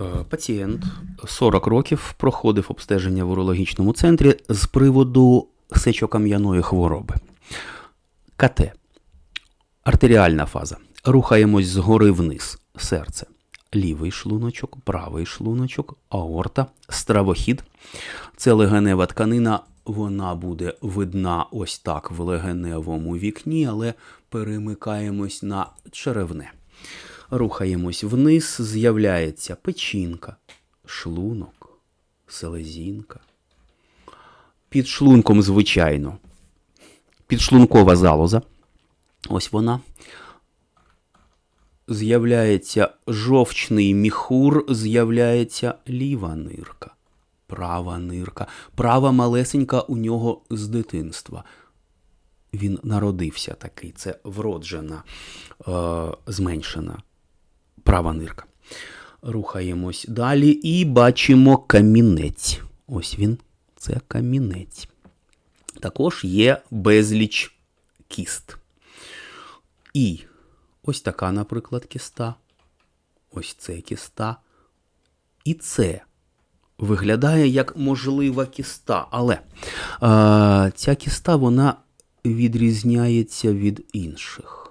Е, Пацієнт 40 років проходив обстеження в урологічному центрі з приводу сечокам'яної хвороби. КТ. Артеріальна фаза. Рухаємось згори вниз. Серце. Лівий шлуночок, правий шлуночок, аорта, стравохід. Це легенева тканина. Вона буде видна ось так в легеневому вікні, але перемикаємось на черевне. Рухаємось вниз, з'являється печінка, шлунок, селезінка. Під шлунком, звичайно, підшлункова залоза. Ось вона. З'являється жовчний міхур, з'являється ліва нирка, права нирка, права малесенька у нього з дитинства. Він народився такий, це вроджена, е, зменшена права нирка. Рухаємось далі і бачимо камінець. Ось він, це камінець. Також є безліч кіст. І ось така, наприклад, кіста. Ось це кіста. І це виглядає як можлива кіста. Але е, ця кіста вона відрізняється від інших.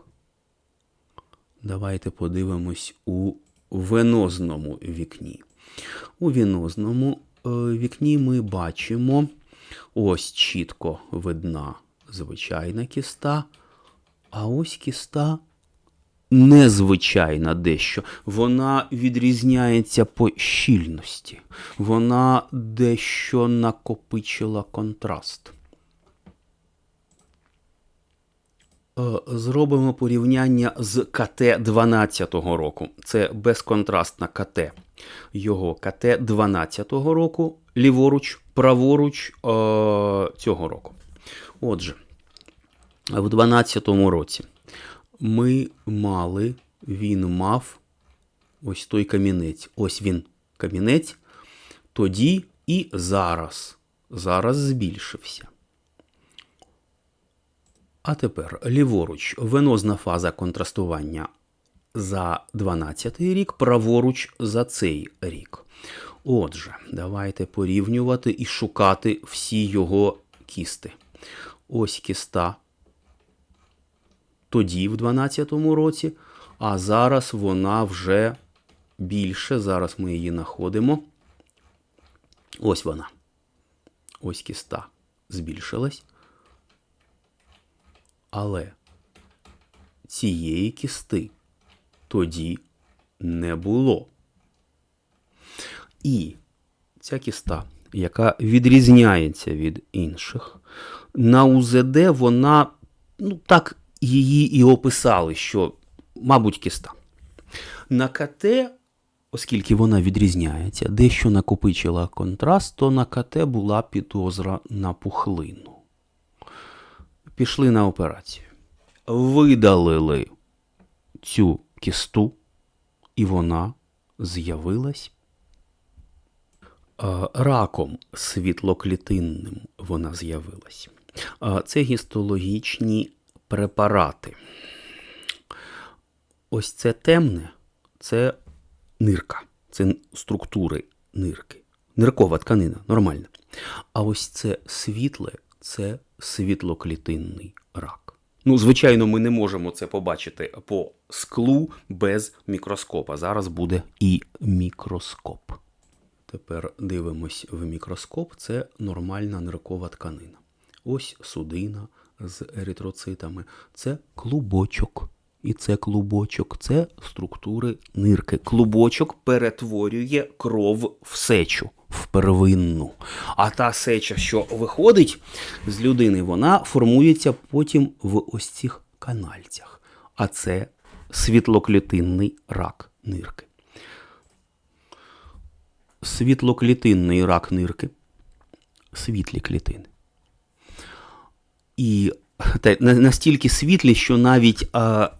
Давайте подивимось у венозному вікні. У венозному е, вікні ми бачимо ось чітко видна звичайна кіста, а ось кіста незвичайна дещо. Вона відрізняється по щільності. Вона дещо накопичила контраст. Е, Зробимо порівняння з КТ 12-го року. Це безконтрастна КТ. Його КТ 12-го року, ліворуч, праворуч е, цього року. Отже, в 12-му році ми мали, він мав ось той камінець. Ось він камінець. Тоді і зараз. Зараз збільшився. А тепер ліворуч венозна фаза контрастування за 12 рік, праворуч за цей рік. Отже, давайте порівнювати і шукати всі його кісти. Ось кіста тоді, в 12-му році, а зараз вона вже більше. Зараз ми її знаходимо. Ось вона. Ось кіста збільшилась. Але цієї кісти тоді не було. І ця кіста, яка відрізняється від інших, на УЗД вона, ну так, її і описали, що, мабуть, кіста. На КТ, оскільки вона відрізняється, дещо накопичила контраст, то на КТ була підозра на пухлину пішли на операцію. Видалили цю кісту, і вона з'явилась раком світлоклітинним вона з'явилась. Це гістологічні препарати. Ось це темне це нирка, це структури нирки. Ниркова тканина, нормальна. А ось це світле це світлоклітинний рак. Ну, звичайно, ми не можемо це побачити по склу без мікроскопа. Зараз буде і мікроскоп. Тепер дивимось в мікроскоп. Це нормальна ниркова тканина. Ось судина з еритроцитами. Це клубочок. І це клубочок, це структури нирки. Клубочок перетворює кров в сечу, в первинну. А та сеча, що виходить з людини, вона формується потім в ось цих канальцях. А це світлоклітинний рак нирки. Світлоклітинний рак нирки. Світлі клітини. І та, настільки світлі, що навіть а,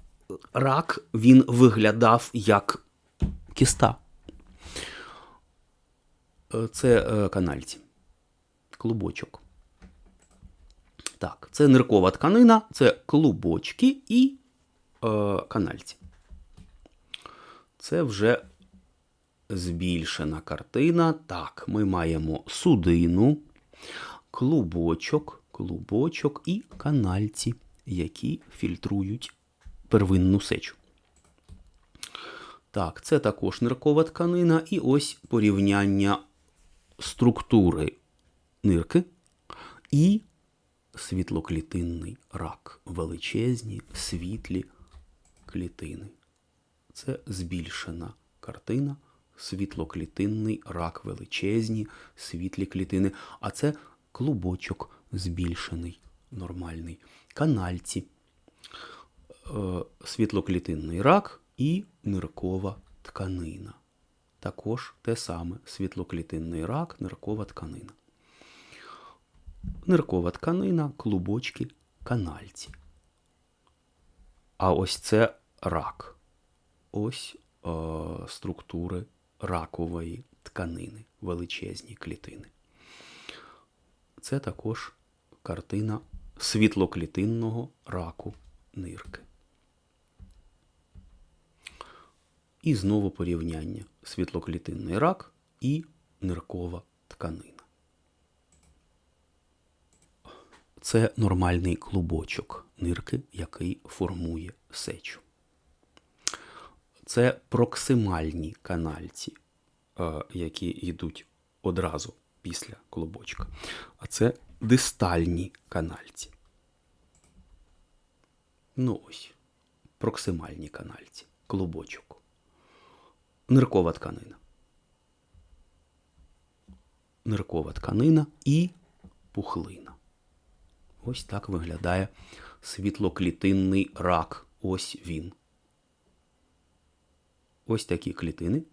рак він виглядав як кіста. Це е, канальці. Клубочок. Так, це ниркова тканина, це клубочки і е, канальці. Це вже збільшена картина. Так, ми маємо судину, клубочок, клубочок і канальці, які фільтрують первинну сечу. Так, це також ниркова тканина, і ось порівняння структури нирки і світлоклітинний рак. Величезні світлі клітини. Це збільшена картина, світлоклітинний рак, величезні світлі клітини. А це клубочок збільшений, нормальний. Канальці, е, світлоклітинний рак і ниркова тканина. Також те саме світлоклітинний рак, ниркова тканина. Ниркова тканина, клубочки, канальці. А ось це рак. Ось е, структури ракової тканини, величезні клітини. Це також картина світлоклітинного раку нирки. І знову порівняння світлоклітинний рак і ниркова тканина. Це нормальний клубочок нирки, який формує сечу. Це проксимальні канальці, е, які йдуть одразу після клубочка. А це дистальні канальці. Ну ось, проксимальні канальці, клубочок. Ниркова тканина. Ниркова тканина і пухлина. Ось так виглядає світлоклітинний рак. Ось він. Ось такі клітини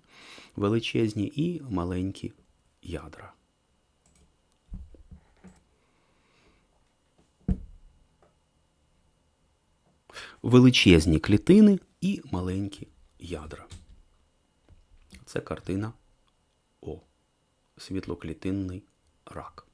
величезні і маленькі ядра. Величезні клітини і маленькі ядра. Це картина О. Світлоклітинний рак.